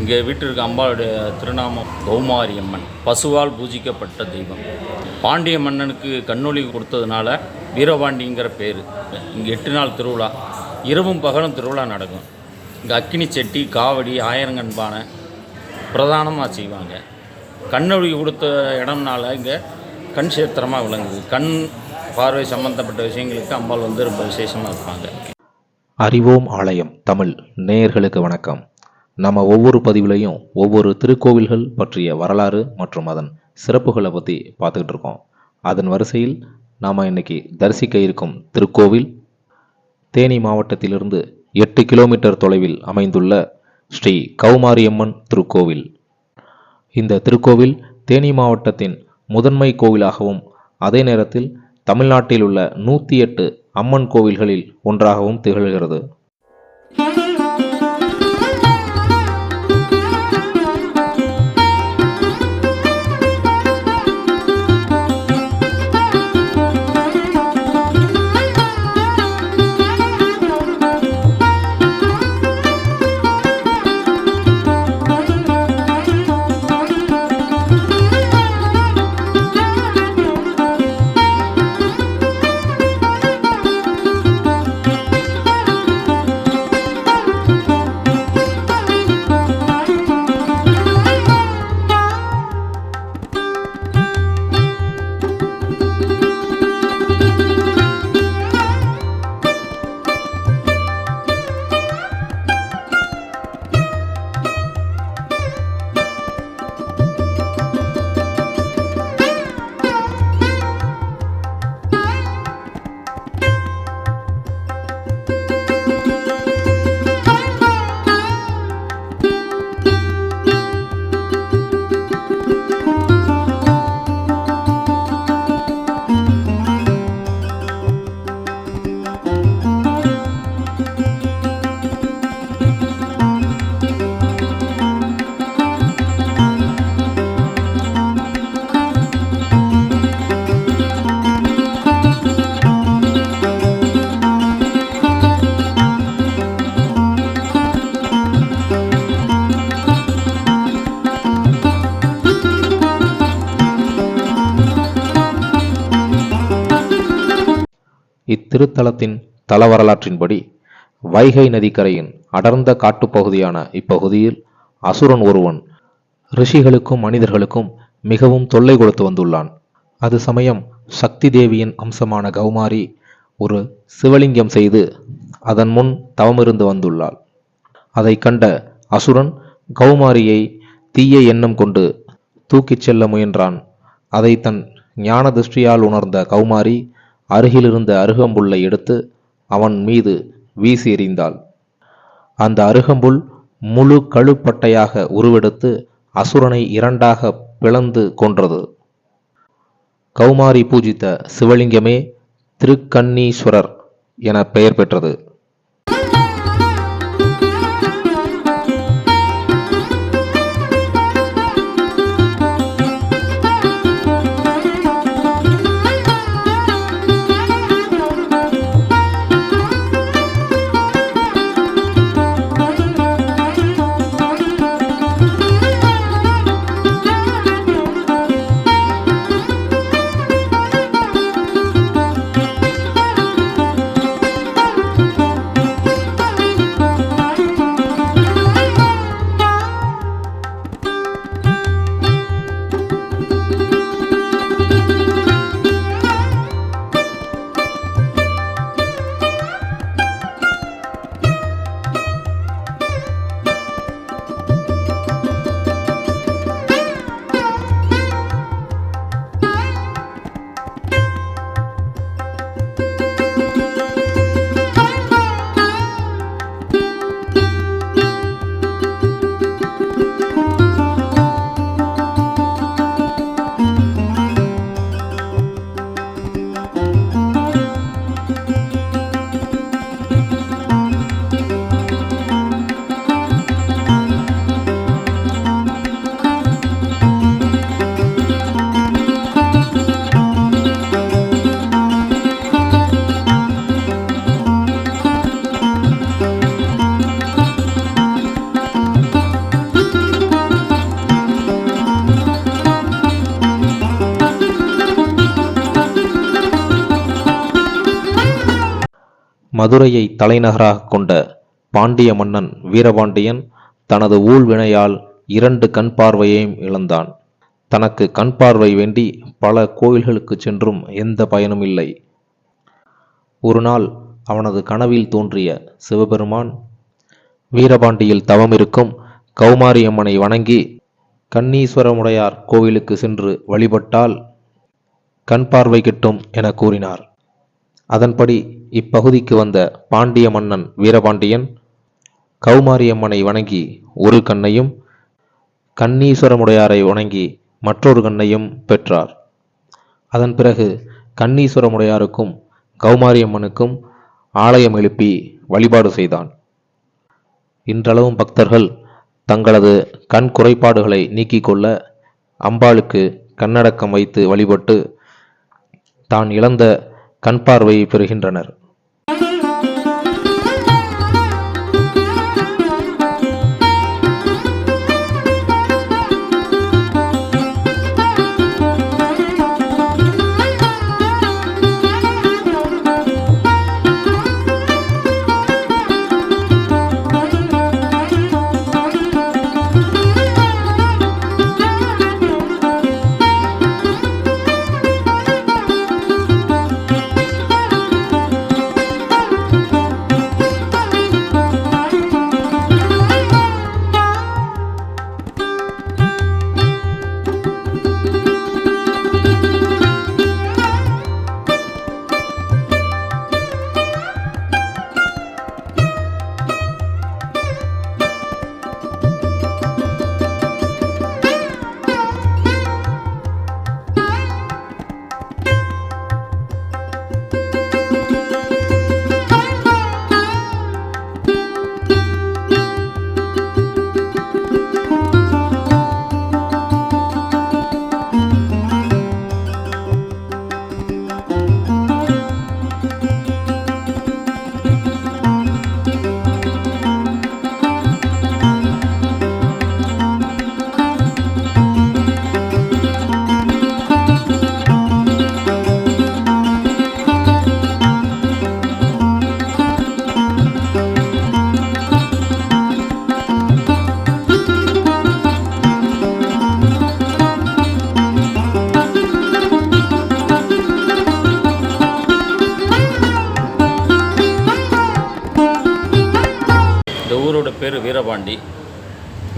இங்கே வீட்டிற்கு அம்பாளுடைய திருநாமம் கௌமாரி அம்மன். பசுவால் பூஜிக்கப்பட்ட தெய்வம். பாண்டிய மன்னனுக்கு கண்ணொளி கொடுத்ததுனால வீரபாண்டிங்கிற பேர். இங்கே எட்டு நாள் திருவிழா. இரவும் பகலும் திருவிழா நடக்கும். இங்கே அக்கினி செட்டி காவடி ஆயிரங்கன் பானை பிரதானமாக செய்வாங்க. கண்ணொழி கொடுத்த இடம்னால இங்கே கண் சேத்திரமாக விளங்குது. கண் பார்வை சம்பந்தப்பட்ட விஷயங்களுக்கு அம்பாள் வந்து ரொம்ப விசேஷமாக இருப்பாங்க. அறிவோம் ஆலயம் தமிழ். நேயர்களுக்கு வணக்கம். நம்ம ஒவ்வொரு பதிவுலையும் ஒவ்வொரு திருக்கோவில்கள் பற்றிய வரலாறு மற்றும் அதன் சிறப்புகளை பற்றி பார்த்துக்கிட்டு இருக்கோம். அதன் வரிசையில் நாம் இன்னைக்கு தரிசிக்க இருக்கும் திருக்கோவில் தேனி மாவட்டத்திலிருந்து எட்டு கிலோமீட்டர் தொலைவில் அமைந்துள்ள ஸ்ரீ கௌமாரியம்மன் திருக்கோவில். இந்த திருக்கோவில் தேனி மாவட்டத்தின் முதன்மை கோவிலாகவும் அதே நேரத்தில் தமிழ்நாட்டில் உள்ள நூற்றி எட்டு அம்மன் கோவில்களில் ஒன்றாகவும் திகழ்கிறது. இத்திருத்தலத்தின் தலவரலாற்றின்படி வைகை நதிக்கரையின் அடர்ந்த காட்டுப்பகுதியான இப்பகுதியில் அசுரன் ஒருவன் ரிஷிகளுக்கும் மனிதர்களுக்கும் மிகவும் தொல்லை கொடுத்து வந்துள்ளான். அது சமயம் சக்தி தேவியின் அம்சமான கௌமாரி ஒரு சிவலிங்கம் செய்து அதன் முன் தவமிருந்து வந்துள்ளாள். அதை கண்ட அசுரன் கௌமாரியை தீய எண்ணம் கொண்டு தூக்கிச் செல்ல முயன்றான். அதை தன் ஞான திருஷ்டியால் உணர்ந்த கௌமாரி அருகிலிருந்த அருகம்புல்லை எடுத்து அவன் மீது வீசி எறிந்தாள். அந்த அருகம்புல் முழு கழுப்பட்டையாக உருவெடுத்து அசுரனை இரண்டாக பிளந்து கொன்றது. கௌமாரி பூஜித்த சிவலிங்கமே திருக்கண்ணீஸ்வரர் என பெயர் பெற்றது. மதுரையை தலைநகராக கொண்ட பாண்டிய மன்னன் வீரபாண்டியன் தனது ஊழ்வினையால் இரண்டு கண் பார்வையையும் இழந்தான். தனக்கு கண் பார்வை வேண்டி பல கோயில்களுக்கு சென்றும் எந்த பயனும் இல்லை. ஒரு நாள் அவனது கனவில் தோன்றிய சிவபெருமான் வீரபாண்டியில் தவம் இருக்கும் கௌமாரியம்மனை வணங்கி கண்ணீஸ்வரமுடையார் கோவிலுக்கு சென்று வழிபட்டால் கண் பார்வை கிட்டும் என கூறினார். அதன்படி இப்பகுதிக்கு வந்த பாண்டிய மன்னன் வீரபாண்டியன் கௌமாரியம்மனை வணங்கி ஒரு கண்ணையும் கண்ணீஸ்வரமுடையாரை வணங்கி மற்றொரு கண்ணையும் பெற்றார். அதன் பிறகு கண்ணீஸ்வரமுடையாருக்கும் கௌமாரியம்மனுக்கும் ஆலயம் எழுப்பி வழிபாடு செய்தான். இன்றளவும் பக்தர்கள் தங்களது கண் குறைபாடுகளை நீக்கிக் கொள்ள அம்பாளுக்கு கண்ணடக்கம் வைத்து வழிபட்டு தான் இழந்த கண் பார்வையை பெறுகின்றனர்.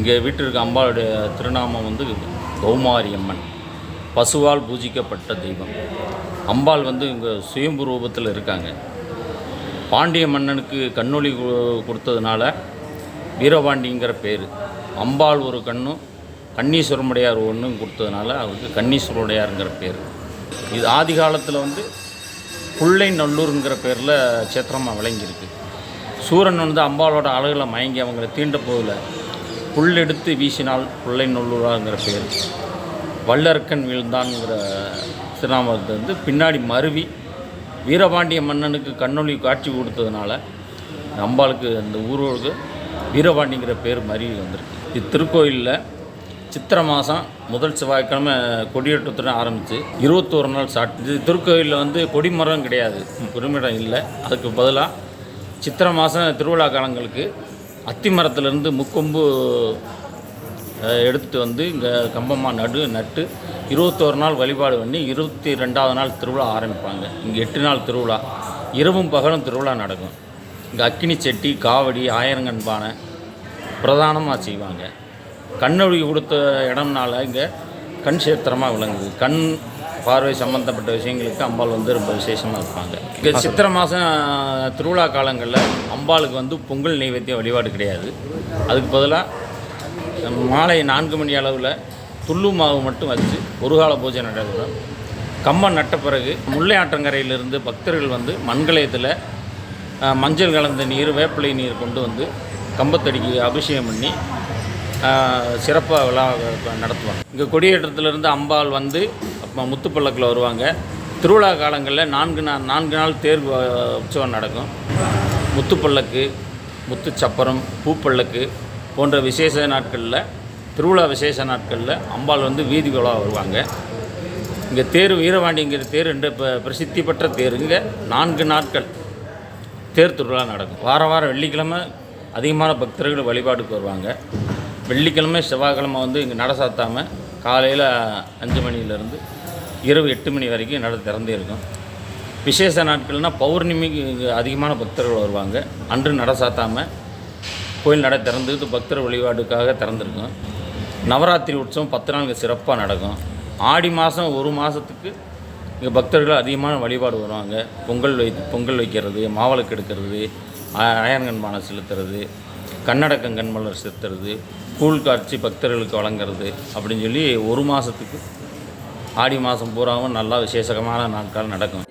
இங்கே வீட்டிற்கு அம்பாளுடைய திருநாமம் வந்து கௌமாரி அம்மன் பசுவால் பூஜிக்கப்பட்ட தெய்வம். அம்பாள் வந்து இங்கே சுயம்பு ரூபத்தில் இருக்காங்க. பாண்டிய மன்னனுக்கு கண்ணொளி கொடுத்ததுனால வீரபாண்டிங்கிற பேர். அம்பாள் ஒரு கண்ணும் கன்னீஸ்வரமுடையார் ஒன்றும் கொடுத்ததுனால அவருக்கு கன்னீஸ்வரமுடையாருங்கிற பேர். இது ஆதி காலத்தில் வந்து புள்ளை நல்லூருங்கிற பேரில் சேத்திரமாக விளங்கியிருக்கு. சூரன் வந்து அம்பாளோட அழகில் மயங்கி அவங்களை தீண்ட போதில் புல் எடுத்து வீசினால் புள்ளை நல்லூராங்கிற பேர். வல்லரக்கன் வீழ்ந்தான்ங்கிற திருநாமத்தை வந்து பின்னாடி மருவி வீரபாண்டிய மன்னனுக்கு கண்ணொளி காட்சி கொடுத்ததுனால நம்பாளுக்கு அந்த ஊரோடு வீரபாண்டிங்கிற பேர் மருவி வந்திருக்கு. இத்திருக்கோயிலில் திருக்கோயிலில் சித்திரை மாதம் முதல் செவ்வாய்க்கிழமை கொடியேற்றத்துடன் ஆரம்பித்து இருபத்தோரு நாள் சாட்டு இது திருக்கோயிலில் வந்து கொடிமரம் கிடையாது. பெருமிடம் இல்லை. அதுக்கு பதிலாக சித்திரை மாதம் திருவிழா காலங்களுக்கு அத்தி மரத்துலேருந்து முக்கொம்பு எடுத்துட்டு வந்து இங்கே கம்பமாக நடு நட்டு இருபத்தோரு நாள் வழிபாடு பண்ணி இருபத்தி ரெண்டாவது நாள் திருவிழா ஆரம்பிப்பாங்க. இங்கே எட்டு நாள் திருவிழா. இரவும் பகலும் திருவிழா நடக்கும். இங்கே அக்கினி செட்டி காவடி ஆயிரங்கன் பானை பிரதானமாக செய்வாங்க. கண்ணொழி கொடுத்த இடம்னால இங்கே கண் சேத்திரமாக விளங்குது. கண் பார்வை சம்பந்தப்பட்ட விஷயங்களுக்கு அம்பாள் வந்து ரொம்ப விசேஷமாக இருப்பாங்க. இங்கே சித்திரை மாதம் திருவிழா காலங்களில் அம்பாளுக்கு வந்து பொங்கல் நெய்வேத்திய வழிபாடு கிடையாது. அதுக்கு பதிலாக மாலை நான்கு மணி அளவில் துள்ளு மாவு மட்டும் வச்சு ஒரு கால பூஜை நடைபெறும் கம்பம் நட்ட பிறகு முல்லை ஆற்றங்கரையிலிருந்து பக்தர்கள் வந்து மண்கலயத்தில் மஞ்சள் கலந்த நீர் வேப்பிலை நீர் கொண்டு வந்து கம்பத்தடிக்கு அபிஷேகம் பண்ணி சிறப்பாக விழா நடத்துவாங்க. இங்கே கொடியேற்றத்திலிருந்து அம்பாள் வந்து முத்துப்பள்ளக்கில் முத்துப்பல்லக்கில் வருவாங்க. திருவிழா காலங்களில் நான்கு நாள் நான்கு நாள் தேர் உற்சவம் நடக்கும். முத்துப்பல்லக்கு முத்துச்சப்பரம் பூப்பல்லக்கு போன்ற விசேஷ நாட்களில் திருவிழா விசேஷ நாட்களில் அம்பாள் வந்து வீதி விழா வருவாங்க. இங்கே தேர் வீரவாண்டிங்கிற தேர் என்ற ப- பிரசித்தி பெற்ற தேர். இங்கே நான்கு நாட்கள் தேர் திருவிழா நடக்கும். வார வாரம் வெள்ளிக்கிழமை அதிகமான பக்தர்கள் வழிபாட்டுக்கு வருவாங்க. வெள்ளிக்கிழமை செவ்வாய்க்கிழமை வந்து இங்கே நட சாத்தாமல் காலையில் அஞ்சு மணிலேருந்து இரவு எட்டு மணி வரைக்கும் நட திறந்தே இருக்கும். விசேஷ நாட்கள்னால் பௌர்ணமிக்கு இங்கே அதிகமான பக்தர்கள் வருவாங்க. அன்று நட சாத்தாமல் கோயில் நட திறந்து பக்தர் வழிபாடுக்காக திறந்துருக்கும். நவராத்திரி உற்சவம் பத்து நாள் சிறப்பாக நடக்கும். ஆடி மாதம் ஒரு மாதத்துக்கு இங்கே பக்தர்கள் அதிகமான வழிபாடு வருவாங்க. பொங்கல் வை பொங்கல் வைக்கிறது மாவிளக்கு எடுக்கிறது அயன்கண் பானை செலுத்துறது கண்ணடக்கம் கண்மலர் செலுத்துறது கூழ் காட்சி பக்தர்களுக்கு வழங்குறது அப்படின்னு சொல்லி ஒரு மாதத்துக்கு ஆடி மாதம் பூராவும் நல்லா விசேஷமான நாட்கள் நடக்கும்.